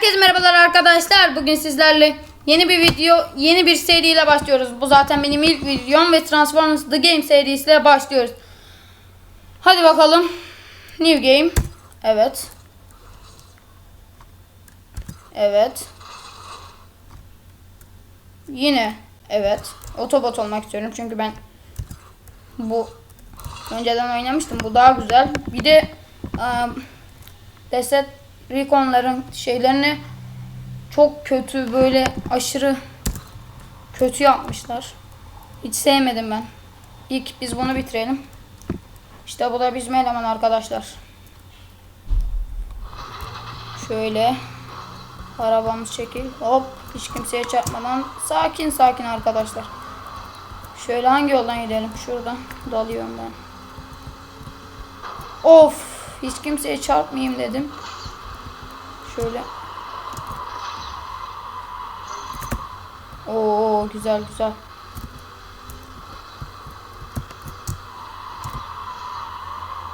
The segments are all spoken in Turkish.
Herkese merhabalar arkadaşlar. Bugün sizlerle yeni bir video, yeni bir seriyle başlıyoruz. Bu zaten benim ilk videom ve Transformers The Game serisiyle başlıyoruz. Hadi bakalım. New Game. Evet. Evet. Yine evet. Otobot olmak istiyorum çünkü ben bu önceden oynamıştım. Bu daha güzel. Bir de um, Deset Recon'ların şeylerini çok kötü böyle aşırı kötü yapmışlar. Hiç sevmedim ben. İlk biz bunu bitirelim. İşte bu da bizim eleman arkadaşlar. Şöyle arabamız çekil. Hop hiç kimseye çarpmadan sakin sakin arkadaşlar. Şöyle hangi yoldan gidelim? Şuradan dalıyorum ben. Of hiç kimseye çarpmayayım dedim. Şöyle. Oo güzel güzel.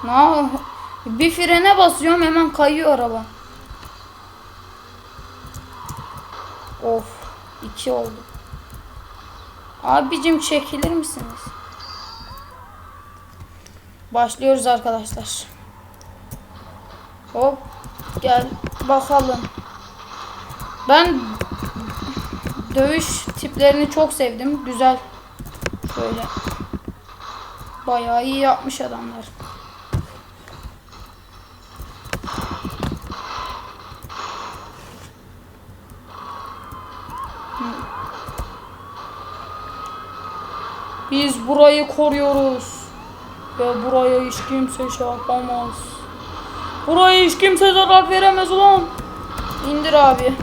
Ne bir frene basıyorum hemen kayıyor araba. Of iki oldu. Abicim çekilir misiniz? Başlıyoruz arkadaşlar. Hop gel bakalım. Ben dövüş tiplerini çok sevdim. Güzel. Şöyle. Bayağı iyi yapmış adamlar. Biz burayı koruyoruz. Ve buraya hiç kimse şey. Buraya hiç kimse zarar veremez ulan. İndir abi.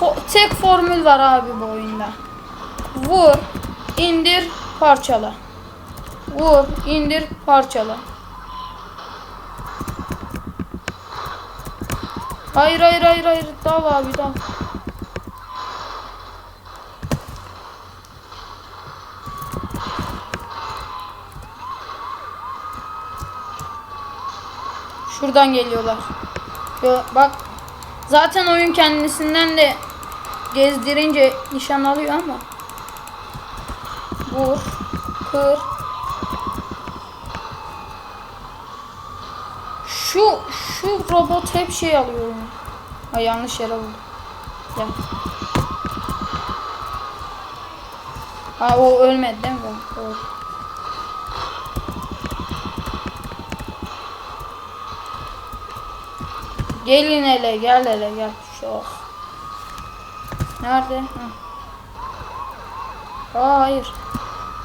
Fo- tek formül var abi bu oyunda. Vur, indir, parçala. Vur, indir, parçala. Hayır hayır hayır hayır. Dal abi dal. Şuradan geliyorlar. Yo, bak zaten oyun kendisinden de gezdirince nişan alıyor ama. Vur, kır. Şu şu robot hep şey alıyor. ya. Ha yanlış yere vurdu. Gel. Ha o ölmedi değil mi? O. Gelin hele gel hele gel. Şu. Nerede? Ha. Aa, hayır.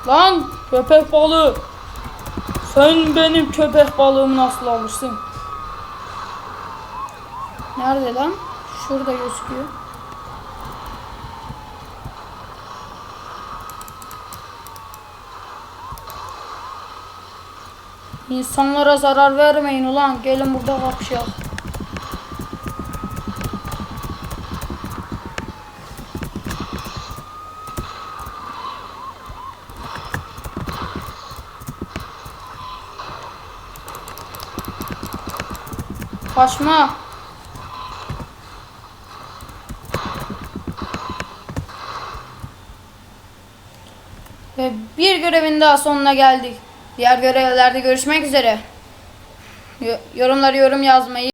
Lan köpek balığı. Sen benim köpek balığımı nasıl alırsın? Nerede lan? Şurada gözüküyor. İnsanlara zarar vermeyin ulan. Gelin burada kapışalım. Kaçma. Ve bir görevin daha sonuna geldik. Diğer görevlerde görüşmek üzere. Yo- Yorumları yorum yazmayı